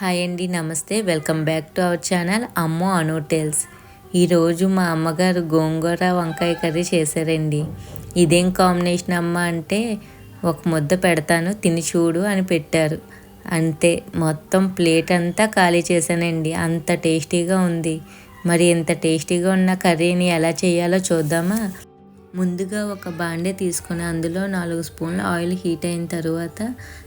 Hi అండి నమస్తే. Welcome back to our channel అమ్మో అనోటెల్స్ టేల్స్. ఈరోజు మా అమ్మగారు గోంగూర వంకాయ కర్రీ చేశారండి. ఇదేం కాంబినేషన్ అమ్మ అంటే ఒక ముద్ద పెడతాను తిని చూడు అని పెట్టారు. అంతే మొత్తం ప్లేట్ అంతా ఖాళీ చేశానండి. అంత టేస్టీగా ఉంది. మరి ఇంత టేస్టీగా ఉన్న కర్రీని ఎలా చేయాలో చూద్దామా? ముందుగా ఒక బాండే తీసుకొని అందులో నాలుగు స్పూన్ల ఆయిల్ హీట్ అయిన తర్వాత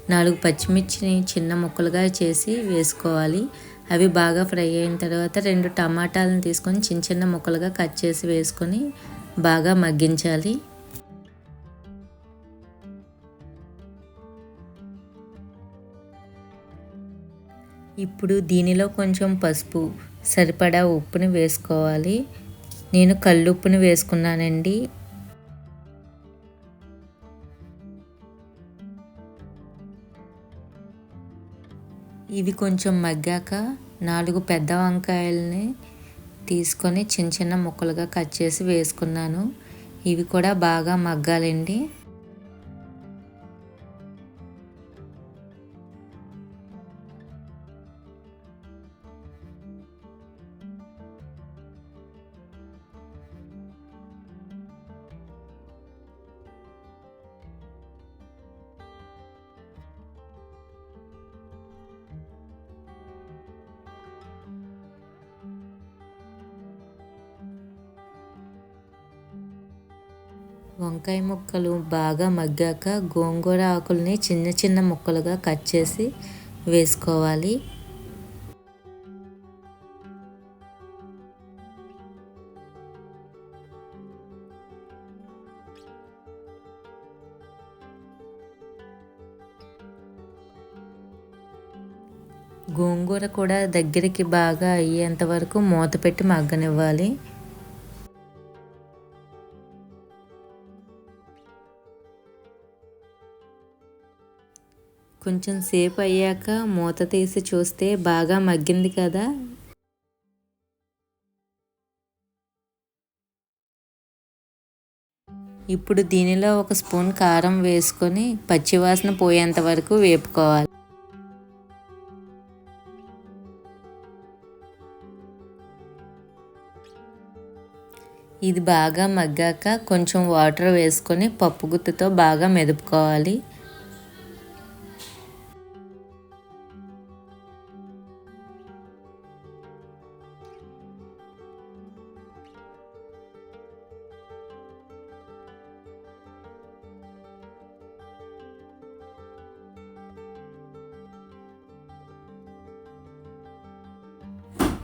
నాలుగు పచ్చిమిర్చిని చిన్న ముక్కలుగా చేసి వేసుకోవాలి. అవి బాగా ఫ్రై అయిన తర్వాత రెండు టమాటాలను తీసుకొని చిన్న చిన్న ముక్కలుగా కట్ చేసి వేసుకొని బాగా మగ్గించాలి. ఇప్పుడు దీనిలో కొంచెం పసుపు సరిపడా ఉప్పుని వేసుకోవాలి. నేను కల్లుప్పుని వేసుకున్నానండి. ఇవి కొంచెం మగ్గాక నాలుగు పెద్ద వంకాయల్ని తీసుకొని చిన్న చిన్న ముక్కలుగా కట్ చేసి వేసుకున్నాను. ఇవి కూడా బాగా మగ్గాలండి. వంకాయ ముక్కలు బాగా మగ్గాక గోంగూర ఆకుల్ని చిన్న చిన్న ముక్కలుగా కట్ చేసి వేసుకోవాలి. గోంగూర కూడా దగ్గరికి బాగా అయ్యేంత వరకు మూత పెట్టి మగ్గనివ్వాలి. కొంచెం సేపు అయ్యాక మూత తీసి చూస్తే బాగా మగ్గింది కదా. ఇప్పుడు దీనిలో ఒక స్పూన్ కారం వేసుకొని పచ్చివాసన పోయేంత వరకు వేపుకోవాలి. ఇది బాగా మగ్గాక కొంచెం వాటర్ వేసుకొని పప్పు గుత్తుతో బాగా మెదుపుకోవాలి.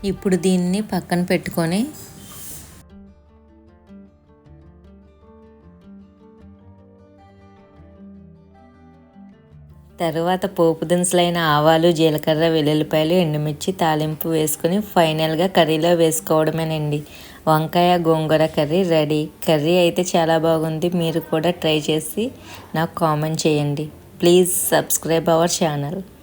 ఇప్పుడు దీన్ని పక్కన పెట్టుకొని తర్వాత పోపు దినుసులైన ఆవాలు జీలకర్ర వెల్లుల్లిపాయలు ఎండుమిర్చి తాలింపు వేసుకుని ఫైనల్గా కర్రీలో వేసుకోవడమేనండి. వంకాయ గోంగూర కర్రీ రెడీ. కర్రీ అయితే చాలా బాగుంది. మీరు కూడా ట్రై చేసి నాకు కామెంట్ చేయండి. Please subscribe our channel.